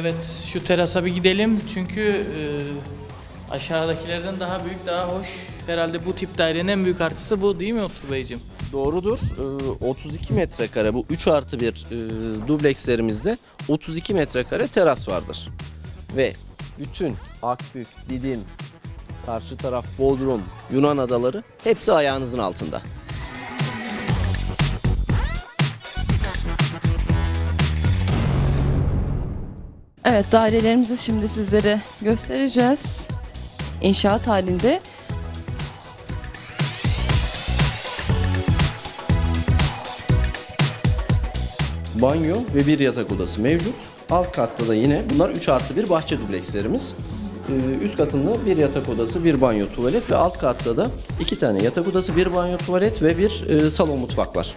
Evet şu terasa bir gidelim çünkü e, aşağıdakilerden daha büyük daha hoş. Herhalde bu tip dairenin en büyük artısı bu değil mi Utku Beyciğim? Doğrudur. Ee, 32 metrekare bu 3 artı 1 e, dublekslerimizde 32 metrekare teras vardır. Ve bütün Akbük, Didim, karşı taraf Bodrum, Yunan adaları hepsi ayağınızın altında. Evet dairelerimizi şimdi sizlere göstereceğiz. İnşaat halinde. Banyo ve bir yatak odası mevcut. Alt katta da yine bunlar 3 artı 1 bahçe dublekslerimiz. Ee, Üst katında bir yatak odası, bir banyo tuvalet ve alt katta da iki tane yatak odası, bir banyo tuvalet ve bir e, salon mutfak var.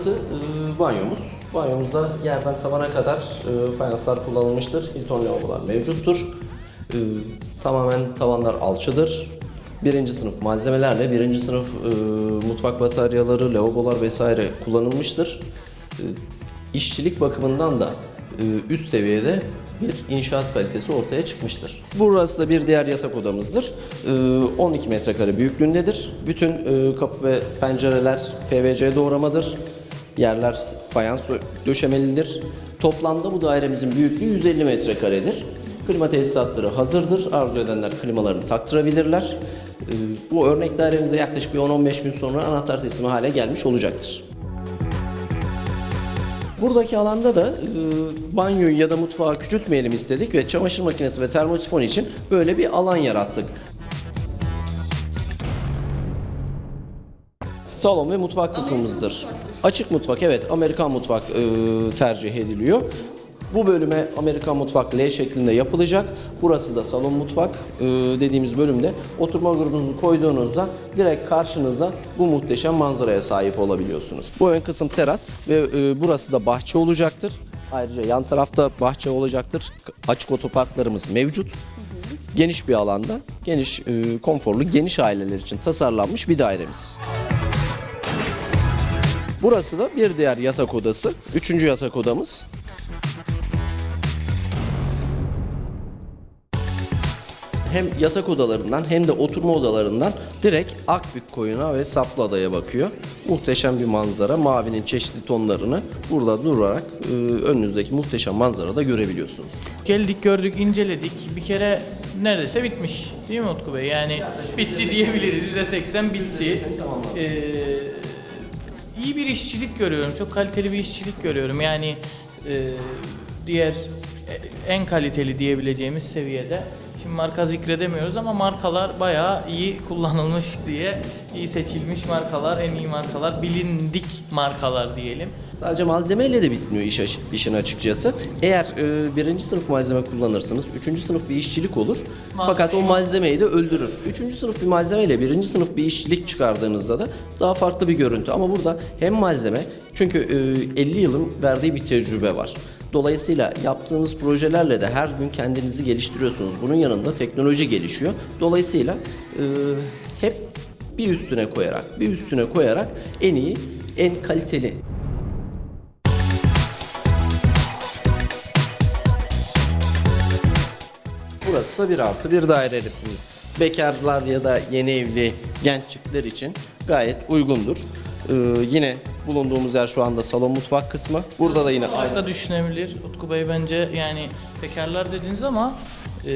Burası e, banyomuz. Banyomuzda yerden tavana kadar e, fayanslar kullanılmıştır. Hilton lavabolar mevcuttur. E, tamamen tavanlar alçıdır. Birinci sınıf malzemelerle birinci sınıf e, mutfak bataryaları, lavabolar vesaire kullanılmıştır. E, işçilik bakımından da e, üst seviyede bir inşaat kalitesi ortaya çıkmıştır. Burası da bir diğer yatak odamızdır. E, 12 metrekare büyüklüğündedir. Bütün e, kapı ve pencereler PVC doğramadır. Yerler fayans dö- döşemelidir. Toplamda bu dairemizin büyüklüğü 150 metrekaredir. Klima tesisatları hazırdır. Arzu edenler klimalarını taktırabilirler. E, Bu örnek dairemize yaklaşık bir 10-15 gün sonra anahtar teslimi hale gelmiş olacaktır. Buradaki alanda da e, banyoyu ya da mutfağı küçültmeyelim istedik ve çamaşır makinesi ve termosifon için böyle bir alan yarattık. Salon ve mutfak kısmımızdır. Açık mutfak evet Amerikan mutfak e, tercih ediliyor. Bu bölüme Amerikan mutfak L şeklinde yapılacak. Burası da salon mutfak e, dediğimiz bölümde oturma grubunuzu koyduğunuzda direkt karşınızda bu muhteşem manzaraya sahip olabiliyorsunuz. Bu ön kısım teras ve e, burası da bahçe olacaktır. Ayrıca yan tarafta bahçe olacaktır. Açık otoparklarımız mevcut. Geniş bir alanda, geniş, e, konforlu, geniş aileler için tasarlanmış bir dairemiz. Burası da bir diğer yatak odası. Üçüncü yatak odamız. Hem yatak odalarından hem de oturma odalarından direkt Akbük koyuna ve Saplıada'ya bakıyor. Muhteşem bir manzara. Mavinin çeşitli tonlarını burada durarak e, önünüzdeki muhteşem manzarada görebiliyorsunuz. Geldik gördük inceledik bir kere neredeyse bitmiş değil mi Utku Bey? Yani bitti diyebiliriz %80 bitti. Ee, iyi bir işçilik görüyorum çok kaliteli bir işçilik görüyorum yani e, diğer e, en kaliteli diyebileceğimiz seviyede. Şimdi marka zikredemiyoruz ama markalar bayağı iyi kullanılmış diye iyi seçilmiş markalar, en iyi markalar, bilindik markalar diyelim. Sadece malzemeyle de bitmiyor iş aş- işin açıkçası. Eğer e, birinci sınıf malzeme kullanırsanız üçüncü sınıf bir işçilik olur. Fakat o malzemeyi de öldürür. Üçüncü sınıf bir malzemeyle birinci sınıf bir işçilik çıkardığınızda da daha farklı bir görüntü. Ama burada hem malzeme çünkü e, 50 yılın verdiği bir tecrübe var. Dolayısıyla yaptığınız projelerle de her gün kendinizi geliştiriyorsunuz. Bunun yanında teknoloji gelişiyor. Dolayısıyla e, hep bir üstüne koyarak, bir üstüne koyarak en iyi, en kaliteli Burası da bir artı bir dairelimiz. Bekarlar ya da yeni evli genç çiftler için gayet uygundur. Ee, yine bulunduğumuz yer şu anda salon mutfak kısmı. Burada da yine aynı. da düşünebilir Utku Bey bence yani bekarlar dediniz ama e,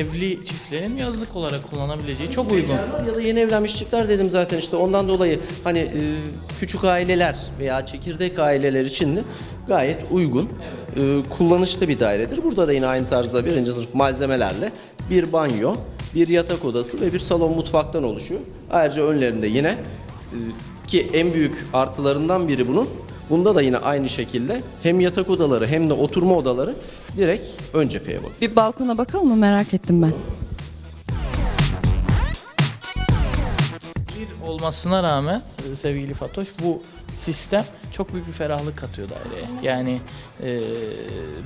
evli çiftlerin yazlık olarak kullanabileceği çok uygun. Ya da yeni evlenmiş çiftler dedim zaten işte ondan dolayı hani e, küçük aileler veya çekirdek aileler için de gayet uygun, e, kullanışlı bir dairedir. Burada da yine aynı tarzda birinci sınıf malzemelerle bir banyo, bir yatak odası ve bir salon mutfaktan oluşuyor. Ayrıca önlerinde yine e, ki en büyük artılarından biri bunun. Bunda da yine aynı şekilde hem yatak odaları hem de oturma odaları direkt ön cepheye bakıyor. Bir balkona bakalım mı merak ettim ben. Bir olmasına rağmen e, sevgili Fatoş bu sistem çok büyük bir ferahlık katıyor daireye. Yani e,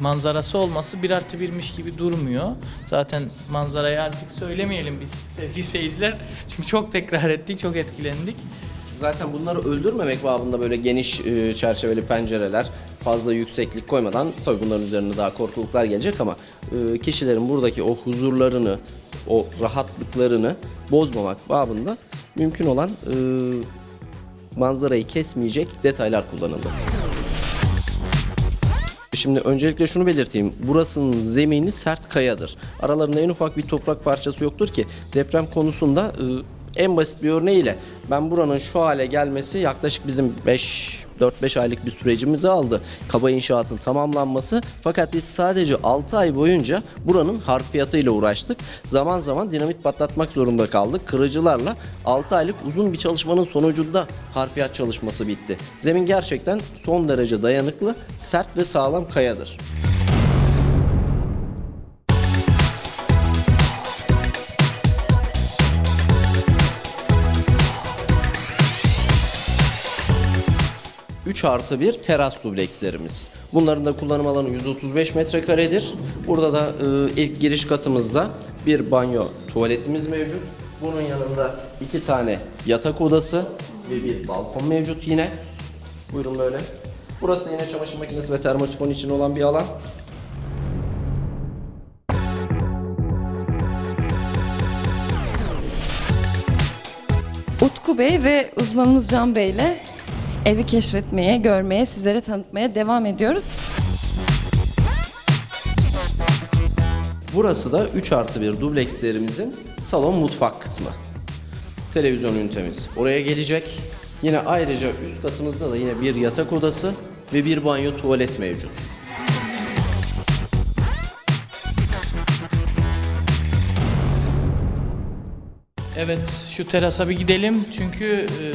manzarası olması bir artı birmiş gibi durmuyor. Zaten manzarayı artık söylemeyelim biz sevgili seyirciler. Çünkü çok tekrar ettik, çok etkilendik. Zaten bunları öldürmemek babında böyle geniş e, çerçeveli pencereler, fazla yükseklik koymadan tabii bunların üzerine daha korkuluklar gelecek ama e, kişilerin buradaki o huzurlarını, o rahatlıklarını bozmamak babında mümkün olan e, manzarayı kesmeyecek detaylar kullanıldı. Şimdi öncelikle şunu belirteyim. Burasının zemini sert kayadır. Aralarında en ufak bir toprak parçası yoktur ki deprem konusunda e, en basit bir örneğiyle ben buranın şu hale gelmesi yaklaşık bizim 5 4-5 aylık bir sürecimizi aldı. Kaba inşaatın tamamlanması. Fakat biz sadece 6 ay boyunca buranın harfiyatıyla uğraştık. Zaman zaman dinamit patlatmak zorunda kaldık. Kırıcılarla 6 aylık uzun bir çalışmanın sonucunda harfiyat çalışması bitti. Zemin gerçekten son derece dayanıklı, sert ve sağlam kayadır. Üç artı bir teras dublekslerimiz. Bunların da kullanım alanı 135 metrekaredir. Burada da e, ilk giriş katımızda bir banyo tuvaletimiz mevcut. Bunun yanında iki tane yatak odası ve bir balkon mevcut yine. Buyurun böyle. Burası da yine çamaşır makinesi ve termosifon için olan bir alan. Utku Bey ve uzmanımız Can Bey ile evi keşfetmeye, görmeye, sizlere tanıtmaya devam ediyoruz. Burası da 3 artı 1 dublekslerimizin salon mutfak kısmı. Televizyon ünitemiz oraya gelecek. Yine ayrıca üst katımızda da yine bir yatak odası ve bir banyo tuvalet mevcut. Evet şu terasa bir gidelim çünkü e,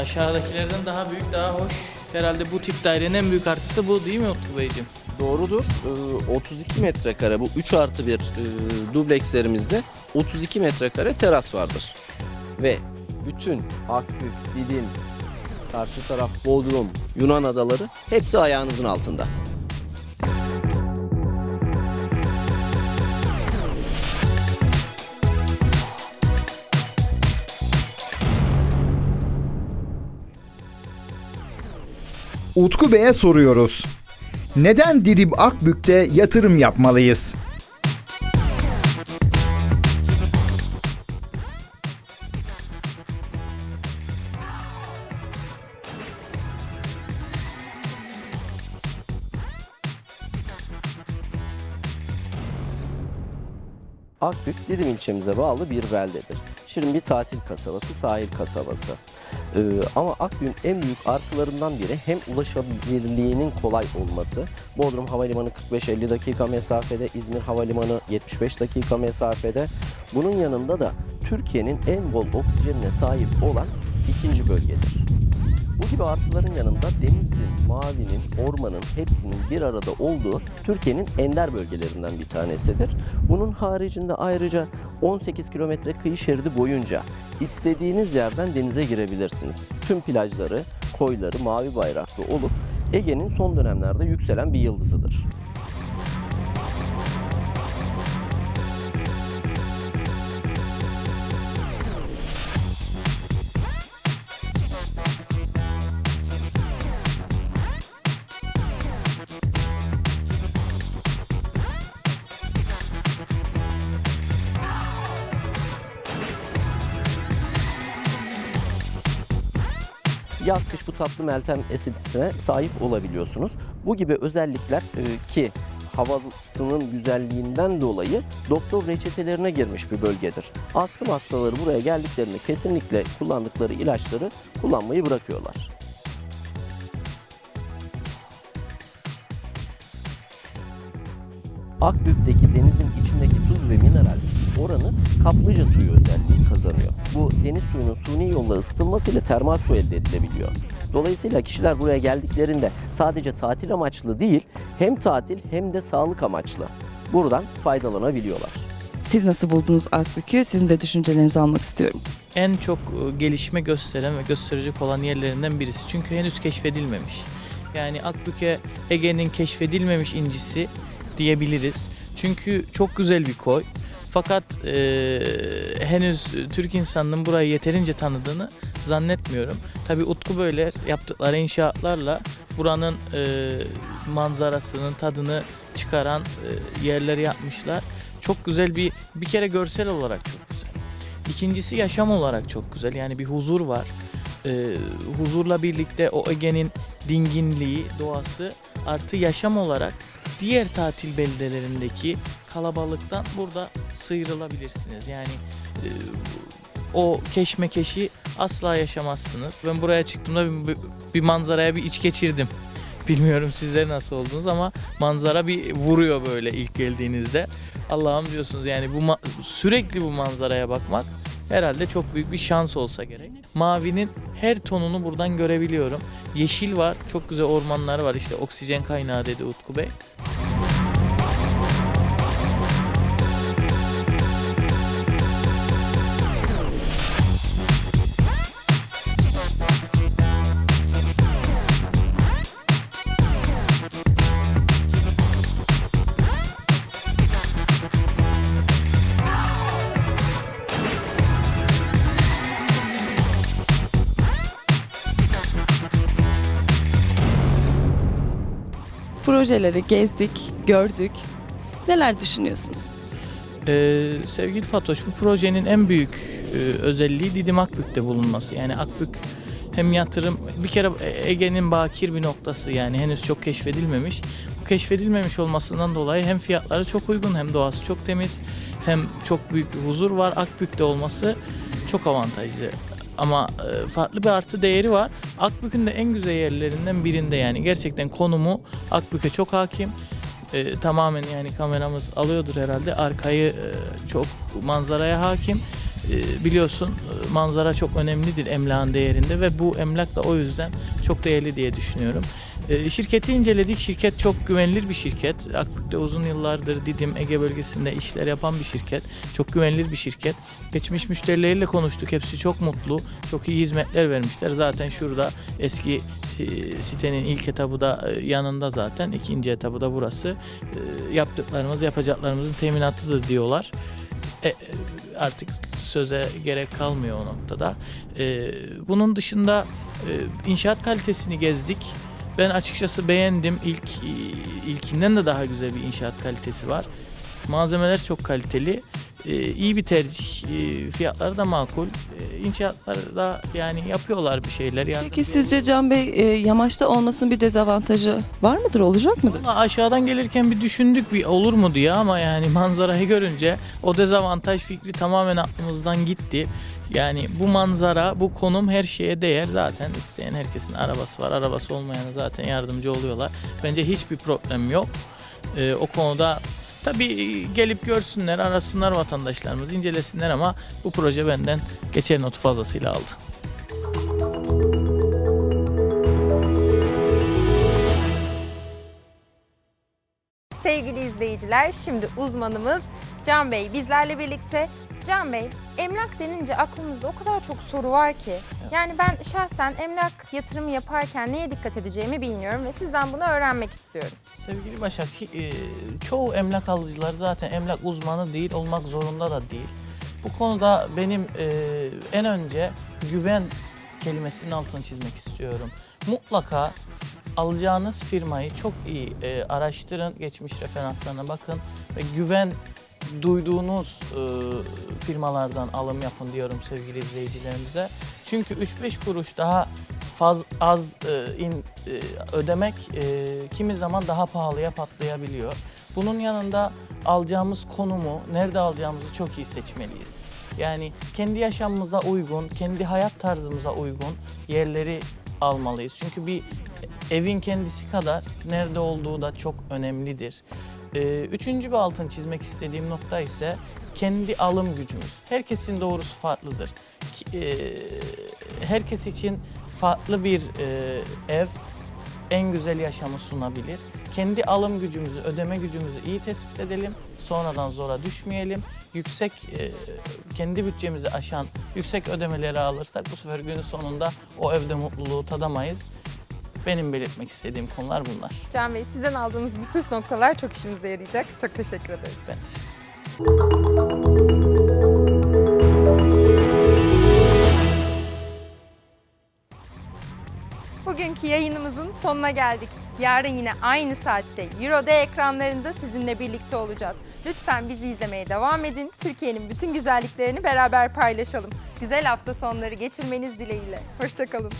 aşağıdakilerden daha büyük daha hoş. Herhalde bu tip dairenin en büyük artısı bu değil mi Utku Beyciğim? Doğrudur. Ee, 32 metrekare bu 3 artı 1 e, dublekslerimizde 32 metrekare teras vardır. Ve bütün Akbük, Didim, karşı taraf Bodrum, Yunan adaları hepsi ayağınızın altında. Utku Bey'e soruyoruz. Neden Didim Akbük'te yatırım yapmalıyız? Akbük Didim ilçemize bağlı bir beldedir. Şirin bir tatil kasabası, sahil kasabası. Ee, ama Akbük'ün en büyük artılarından biri hem ulaşabilirliğinin kolay olması. Bodrum Havalimanı 45-50 dakika mesafede, İzmir Havalimanı 75 dakika mesafede. Bunun yanında da Türkiye'nin en bol oksijenine sahip olan ikinci bölgedir. Bu gibi artıların yanında denizin, mavinin, ormanın hepsinin bir arada olduğu Türkiye'nin ender bölgelerinden bir tanesidir. Bunun haricinde ayrıca 18 kilometre kıyı şeridi boyunca istediğiniz yerden denize girebilirsiniz. Tüm plajları, koyları mavi bayraklı olup Ege'nin son dönemlerde yükselen bir yıldızıdır. Yaz kış bu tatlı meltem esintisine sahip olabiliyorsunuz. Bu gibi özellikler e, ki havasının güzelliğinden dolayı doktor reçetelerine girmiş bir bölgedir. Astım hastaları buraya geldiklerinde kesinlikle kullandıkları ilaçları kullanmayı bırakıyorlar. Akbük'teki denizin içindeki tuz ve mineral oranı kaplıca suyu özelliği kazanıyor. Bu deniz suyunun suni yolla ısıtılmasıyla termal su elde edilebiliyor. Dolayısıyla kişiler buraya geldiklerinde sadece tatil amaçlı değil, hem tatil hem de sağlık amaçlı buradan faydalanabiliyorlar. Siz nasıl buldunuz Akbük'ü? Sizin de düşüncelerinizi almak istiyorum. en çok e, gelişme gösteren ve gösterecek olan yerlerinden birisi. Çünkü henüz keşfedilmemiş. Yani Akbük'e Ege'nin keşfedilmemiş incisi diyebiliriz. Çünkü çok güzel bir koy. Fakat e, henüz Türk insanının burayı yeterince tanıdığını zannetmiyorum. Tabi Utku Beyler yaptıkları inşaatlarla buranın e, manzarasının tadını çıkaran e, yerleri yapmışlar. Çok güzel bir bir kere görsel olarak çok güzel. İkincisi yaşam olarak çok güzel. Yani bir huzur var. E, huzurla birlikte o Ege'nin dinginliği, doğası artı yaşam olarak diğer tatil beldelerindeki kalabalıktan burada sıyrılabilirsiniz. Yani e, o keşmekeşi asla yaşamazsınız. Ben buraya çıktığımda bir, bir manzaraya bir iç geçirdim. Bilmiyorum sizler nasıl oldunuz ama manzara bir vuruyor böyle ilk geldiğinizde. Allah'ım diyorsunuz yani bu sürekli bu manzaraya bakmak herhalde çok büyük bir şans olsa gerek. Mavinin her tonunu buradan görebiliyorum. Yeşil var, çok güzel ormanlar var. İşte oksijen kaynağı dedi Utku Bey. Projeleri gezdik, gördük. Neler düşünüyorsunuz? Ee, sevgili Fatoş, bu projenin en büyük e, özelliği Didim Akbük'te bulunması. Yani Akbük hem yatırım, bir kere Ege'nin bakir bir noktası yani henüz çok keşfedilmemiş. Bu keşfedilmemiş olmasından dolayı hem fiyatları çok uygun hem doğası çok temiz hem çok büyük bir huzur var. Akbük'te olması çok avantajlı. Ama e, farklı bir artı değeri var. Akbük'ün de en güzel yerlerinden birinde yani gerçekten konumu Akbük'e çok hakim. E, tamamen yani kameramız alıyordur herhalde. Arkayı e, çok manzaraya hakim. E, biliyorsun e, manzara çok önemlidir emlakın değerinde ve bu emlak da o yüzden çok değerli diye düşünüyorum. E, şirketi inceledik. Şirket çok güvenilir bir şirket. Akbük'te uzun yıllardır Didim, Ege bölgesinde işler yapan bir şirket. Çok güvenilir bir şirket. Geçmiş müşterileriyle konuştuk. Hepsi çok mutlu. Çok iyi hizmetler vermişler. Zaten şurada eski si- sitenin ilk etabı da e, yanında zaten. ikinci etabı da burası. E, yaptıklarımız, yapacaklarımızın teminatıdır diyorlar. E, e, artık söze gerek kalmıyor o noktada. E, bunun dışında e, inşaat kalitesini gezdik. Ben açıkçası beğendim. İlk ilkinden de daha güzel bir inşaat kalitesi var. Malzemeler çok kaliteli. E, iyi bir tercih. E, fiyatları da makul. E, inşaatlar da yani yapıyorlar bir şeyler. Peki sizce Can Bey e, yamaçta olmasının bir dezavantajı var mıdır, olacak mıdır? Valla aşağıdan gelirken bir düşündük bir olur mu diye ama yani manzarayı görünce o dezavantaj fikri tamamen aklımızdan gitti. Yani bu manzara, bu konum her şeye değer. Zaten isteyen herkesin arabası var. Arabası olmayana zaten yardımcı oluyorlar. Bence hiçbir problem yok. Ee, o konuda tabii gelip görsünler, arasınlar vatandaşlarımız, incelesinler ama bu proje benden geçer notu fazlasıyla aldı. Sevgili izleyiciler, şimdi uzmanımız Can Bey bizlerle birlikte. Can Bey, emlak denince aklımızda o kadar çok soru var ki. Yani ben şahsen emlak yatırımı yaparken neye dikkat edeceğimi bilmiyorum ve sizden bunu öğrenmek istiyorum. Sevgili Başak, e, çoğu emlak alıcılar zaten emlak uzmanı değil, olmak zorunda da değil. Bu konuda benim e, en önce güven kelimesinin altını çizmek istiyorum. Mutlaka alacağınız firmayı çok iyi e, araştırın, geçmiş referanslarına bakın ve güven duyduğunuz e, firmalardan alım yapın diyorum sevgili izleyicilerimize. Çünkü 3-5 kuruş daha faz az e, in, e, ödemek e, kimi zaman daha pahalıya patlayabiliyor. Bunun yanında alacağımız konumu, nerede alacağımızı çok iyi seçmeliyiz. Yani kendi yaşamımıza uygun, kendi hayat tarzımıza uygun yerleri almalıyız. Çünkü bir evin kendisi kadar nerede olduğu da çok önemlidir. Ee, üçüncü bir altın çizmek istediğim nokta ise kendi alım gücümüz. Herkesin doğrusu farklıdır. E, herkes için farklı bir e, ev en güzel yaşamı sunabilir. Kendi alım gücümüzü, ödeme gücümüzü iyi tespit edelim. Sonradan zora düşmeyelim. yüksek e, kendi bütçemizi aşan yüksek ödemeleri alırsak bu sefer günün sonunda o evde mutluluğu tadamayız. Benim belirtmek istediğim konular bunlar. Can Bey sizden aldığımız bu püf noktalar çok işimize yarayacak. Çok teşekkür ederiz. Ben Bugünkü yayınımızın sonuna geldik. Yarın yine aynı saatte Euro-D ekranlarında sizinle birlikte olacağız. Lütfen bizi izlemeye devam edin. Türkiye'nin bütün güzelliklerini beraber paylaşalım. Güzel hafta sonları geçirmeniz dileğiyle. Hoşçakalın.